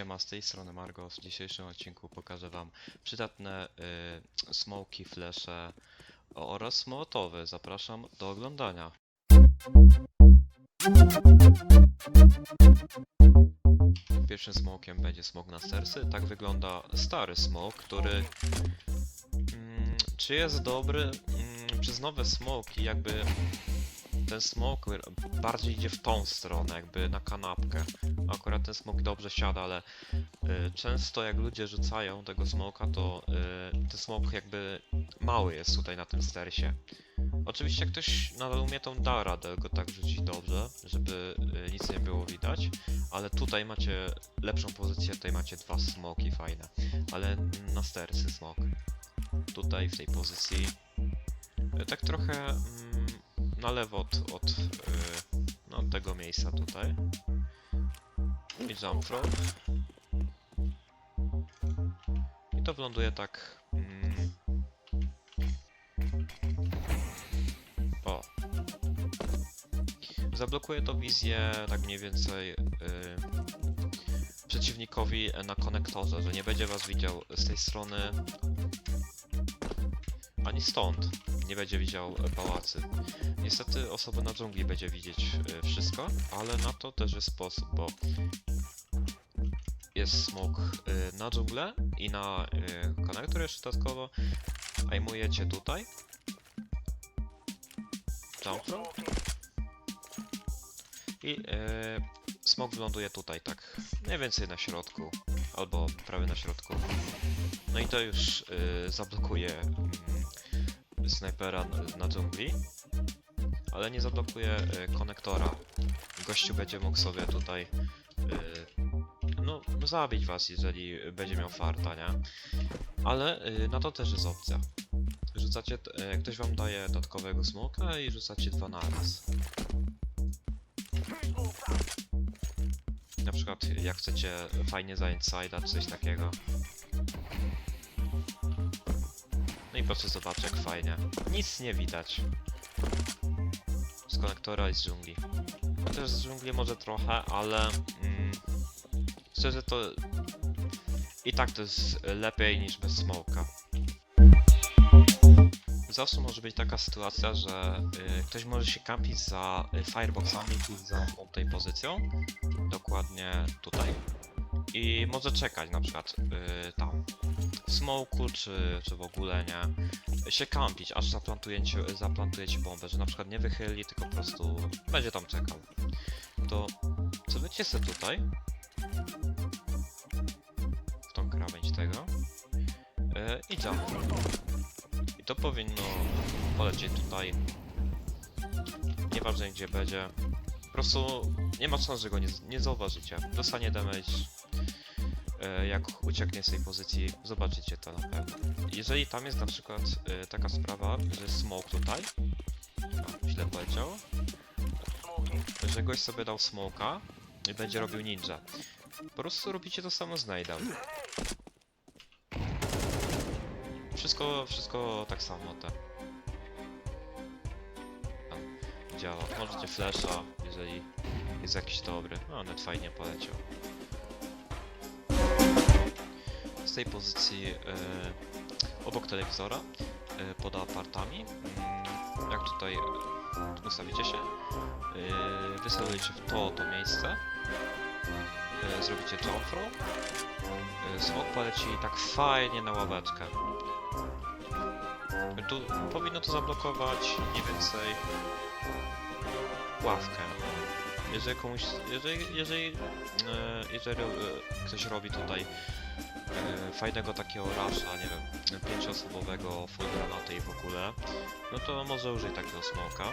Siema, z tej strony Margo. W dzisiejszym odcinku pokażę wam przydatne y, smoki, flesze oraz mołotowy. Zapraszam do oglądania. Pierwszym smokiem będzie smok na stersy. Tak wygląda stary smok, który... Mm, czy jest dobry? Mm, przez nowe smoki jakby ten smok bardziej idzie w tą stronę, jakby na kanapkę. Akurat ten smok dobrze siada, ale y, często jak ludzie rzucają tego smoka, to y, ten smok jakby mały jest tutaj na tym stersie. Oczywiście ktoś nadal umie, to da radę go tak rzucić dobrze, żeby y, nic nie było widać, ale tutaj macie lepszą pozycję, tutaj macie dwa smoki fajne, ale na stersy smok. Tutaj w tej pozycji y, tak trochę mm, na lewo od, od y, no, tego miejsca tutaj. I jump. I to wyląduje tak. Mm, o. Zablokuje to wizję tak mniej więcej y, przeciwnikowi na konektorze, że nie będzie was widział z tej strony ani stąd. Nie będzie widział pałacy. Niestety osoba na dżungli będzie widzieć e, wszystko, ale na to też jest sposób, bo jest smok e, na dżunglę i na e, konektor jeszcze dodatkowo. Aimujecie tutaj. Jump. I smok wyląduje tutaj, tak mniej więcej na środku, albo prawie na środku. No i to już zablokuje mm, snajpera na, dżungli, ale nie zablokuje e, konektora. Gościu będzie mógł sobie tutaj e, no, zabić was, jeżeli będzie miał farta, nie? Ale e, na to też jest opcja. Rzucacie, ktoś wam daje dodatkowego smoka i rzucacie dwa na raz. Na przykład jak chcecie fajnie zająć side'a czy coś takiego. No i proszę zobaczyć jak fajnie. Nic nie widać. Z konektora i z dżungli. Chociaż z dżungli może trochę, ale... Mm, szczerze to... I tak to jest lepiej niż bez smoka. Zawsze może być taka sytuacja, że y, ktoś może się kampić za y, fireboxami, czyli za tą tej pozycją. Dokładnie tutaj. I może czekać na przykład y, tam w smoku, czy, czy w ogóle nie, się kampić, aż zaplantujecie, zaplantujecie bombę, że na przykład nie wychyli, tylko po prostu będzie tam czekał. To co wiecie sobie tutaj, w tą krawędź tego, yy, i jump. I to powinno polecieć tutaj, nieważne gdzie będzie, po prostu nie ma szans, że go nie, nie zauważycie. Dostanie damage, jak ucieknie z tej pozycji, zobaczycie to na pewno. Jeżeli tam jest na przykład e, taka sprawa, że jest smoke tutaj, źle powiedział, że gość sobie dał smoka i będzie robił ninja. Po prostu robicie to samo z nade'em. Wszystko, wszystko tak samo te. Działa. Możecie flasha, jeżeli jest jakiś dobry. No, net fajnie poleciał. Z tej pozycji e, obok telewizora, e, pod apartami. Mm, jak tutaj ustawicie się, e, wycelujecie w to, to miejsce, zrobicie jump throw, e, smok poleci tak fajnie na ławeczkę. Tu powinno to zablokować mniej więcej ławkę. Jeżeli komuś, jeżeli, jeżeli, jeżeli ktoś robi tutaj e, fajnego takiego rasza, nie wiem, pięcioosobowego, full granaty i w ogóle, no to może użyj takiego smoka.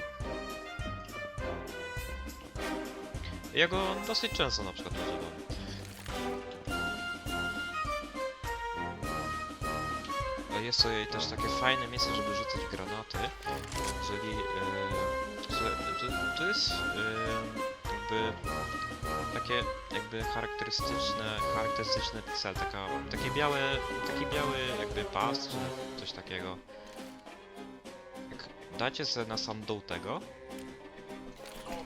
Ja go dosyć często na przykład używam. E, Jest to też takie fajne miejsce, żeby rzucać granaty, jeżeli e, że, że to jest e, jakby takie jakby charakterystyczne, charakterystyczny cel, taka, takie białe, taki biały jakby pas, czy coś takiego. Jak dacie sobie na sam dół tego,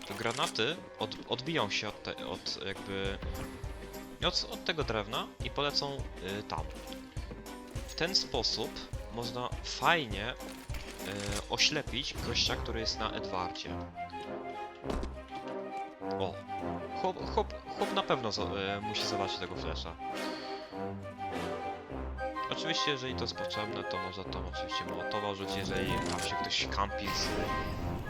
to granaty od, odbiją się od, te, od jakby od, od tego drewna i polecą y, tam. W ten sposób można fajnie y, oślepić gościa, który jest na Edwardzie. O, chłop, na pewno zo- y, musi zobaczyć tego flesza. Oczywiście, jeżeli to jest potrzebne, to można tam oczywiście mołotowa rzucić, jeżeli tam się ktoś kampi z,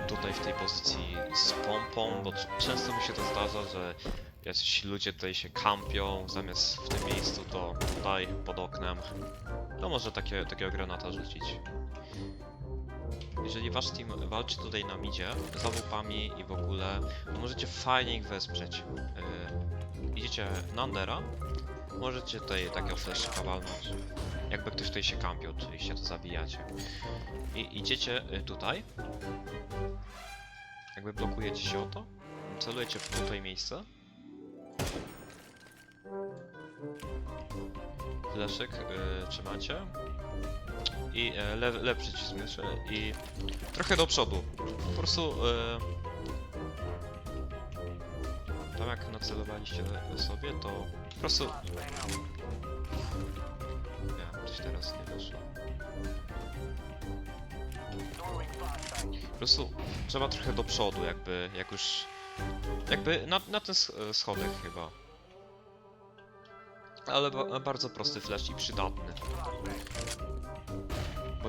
tutaj w tej pozycji z pompą, bo często mi się to zdarza, że jacyś ludzie tutaj się kampią, zamiast w tym miejscu to tutaj, pod oknem, to może takie, takiego granata rzucić. Jeżeli wasz team walczy tutaj na midzie, z AWP-ami i w ogóle, to możecie fajnie ich wesprzeć. Yy, idziecie na Undera, możecie tutaj takiego flashika walnąć. Jakby ktoś tutaj się kampił, oczywiście to zabijacie. I idziecie y, tutaj. Jakby blokujecie się o to. Celujecie w tutaj miejsce. Fleszek y, trzymacie. I e, lewy, myszy i trochę do przodu. Po prostu y, tam jak nacelowaliście sobie, to po prostu nie, coś teraz nie wyszło. Po prostu trzeba trochę do przodu, jakby, jak już... Jakby na, na ten e, schodek chyba. Ale ba bardzo prosty flash i przydatny.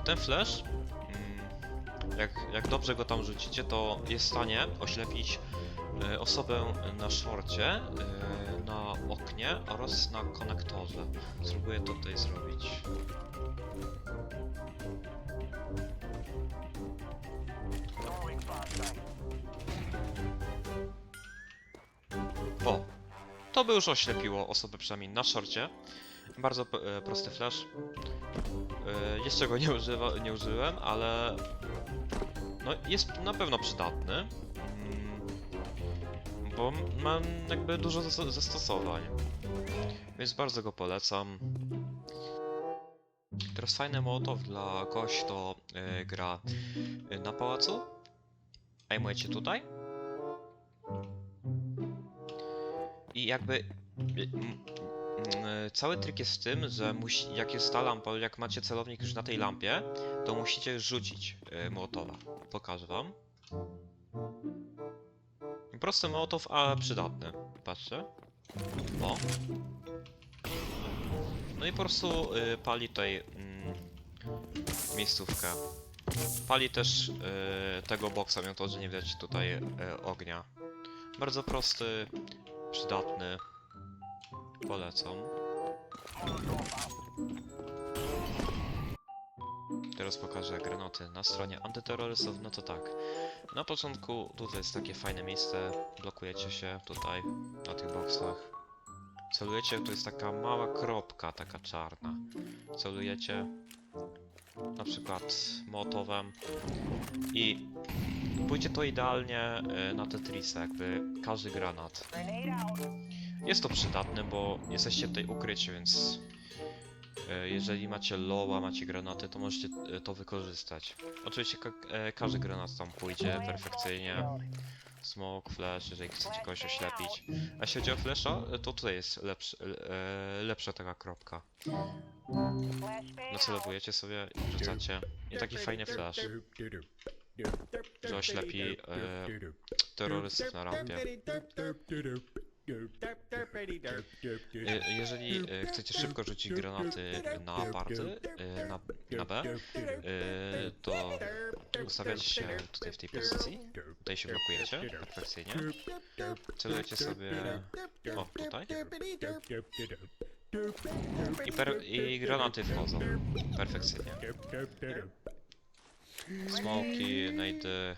Ten flash, mm, jak, jak dobrze go tam rzucicie, to jest w stanie oślepić e, osobę na szorcie, e, na oknie oraz na konektorze. Spróbuję to tutaj zrobić. O! To by już oślepiło osobę przynajmniej na szorcie. Bardzo e, prosty flash. E, jeszcze go nie, używa, nie użyłem, ale no jest na pewno przydatny. Mm, Bo ma jakby dużo zas- zastosowań. Więc bardzo go polecam. Teraz fajny mołotow dla kogoś, kto e, gra e, na pałacu. Aimujecie tutaj. I jakby cały trik jest w tym, że musi, jak jest ta lampa, jak macie celownik już na tej lampie, to musicie rzucić y, mołotowa. Pokażę wam. Prosty mołotow, ale przydatny. Patrzcie. O. No i po prostu y, pali tutaj mm, miejscówkę. Pali też tego boksa, mimo to, że nie widać tutaj ognia. Bardzo prosty, przydatny. Polecam. Teraz pokażę granaty na stronie antyterrorystów. No to tak. Na początku tutaj jest takie fajne miejsce. Blokujecie się tutaj na tych boksach. Celujecie, tu jest taka mała kropka, taka czarna. Celujecie na przykład motowem i pójdzie to idealnie y, na Tetrisa, jakby każdy granat. Jest to przydatne, bo jesteście tutaj ukryci, więc e, jeżeli macie loła, macie granaty, to możecie e, to wykorzystać. Oczywiście ka e, każdy granat tam pójdzie perfekcyjnie. Smoke, flash, jeżeli chcecie kogoś oślepić. A jeśli chodzi o flasha, to tutaj jest lepszy, lepsza taka kropka. Nacelowujecie sobie rzucacie. I taki fajny flash, że oślepi e, terrorystów na rampie. Je- Jeżeli e, chcecie szybko rzucić granaty na party, e, na, na B, e, to ustawiacie się tutaj w tej pozycji, tutaj się blokujecie perfekcyjnie, celujecie sobie o tutaj i, per, i granaty wchodzą perfekcyjnie. Smoki, najdy,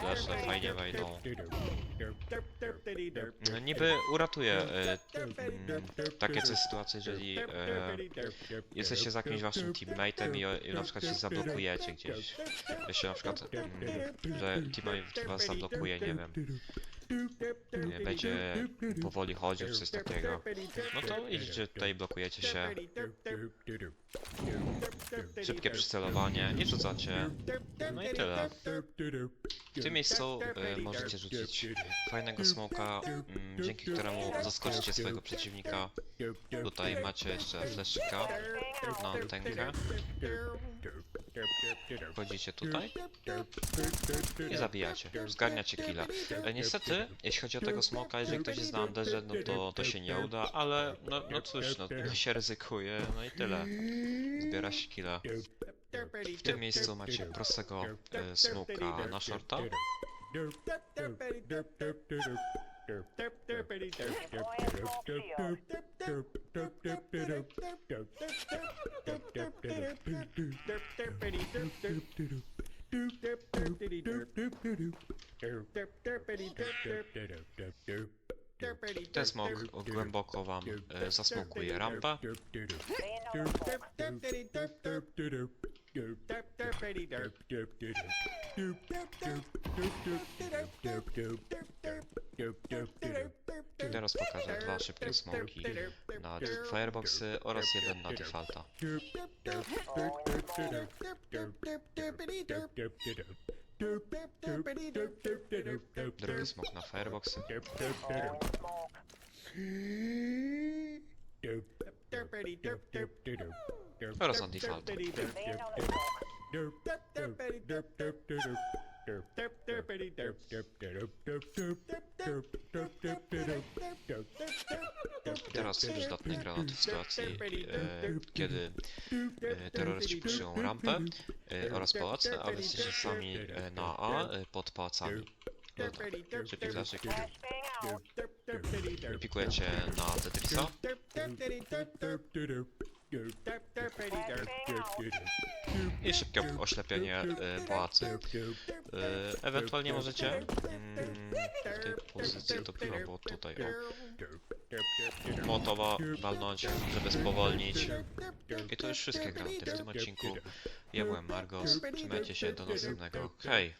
flasze fajnie wejdą. No, Niby uratuje e, mm, takie coś sytuacje, jeżeli e, jesteście z jakimś waszym teammateem i, i na przykład się zablokujecie gdzieś. Jeśli na przykład, mm, że teammate was zablokuje, nie wiem, e, będzie powoli chodził, coś takiego, no to idziecie tutaj, blokujecie się, szybkie przycelowanie i rzucacie. No i tyle. W tym miejscu e, możecie rzucić fajnego smoka, mm, dzięki któremu zaskoczycie swojego przeciwnika. Tutaj macie jeszcze fleszyka na antenkę. Wchodzicie tutaj i zabijacie. Zgarniacie killa. E, niestety, jeśli chodzi o tego smoka, jeżeli ktoś jest na Anderze, no to, to się nie uda, ale no, no cóż, no się ryzykuje, no i tyle. Zbiera się killa. W tym miejscu macie prostego e, smoka na shorta. Ten smok głęboko wam e, zasmokuje rampę. Teraz pokażę dwa szybkie smoki na fireboxy oraz jeden na defaulta. Drugi smok na fireboxy. Oraz na defaulta. Teraz przydatny granat w sytuacji, e, kiedy e, terroryści puszują rampę e, oraz pałace, a wy jesteście sami e, na A e, pod pałacami. No tak, szybki flaszyk. Pikujecie na Tetrisa. I szybkie oślepienie e, pałacy. E, ewentualnie możecie mm, w tej pozycji to chyba było tutaj o Mołotowa walnąć, żeby spowolnić. I to już wszystkie granaty w tym odcinku. Ja byłem Margos, trzymajcie się do następnego. Hej!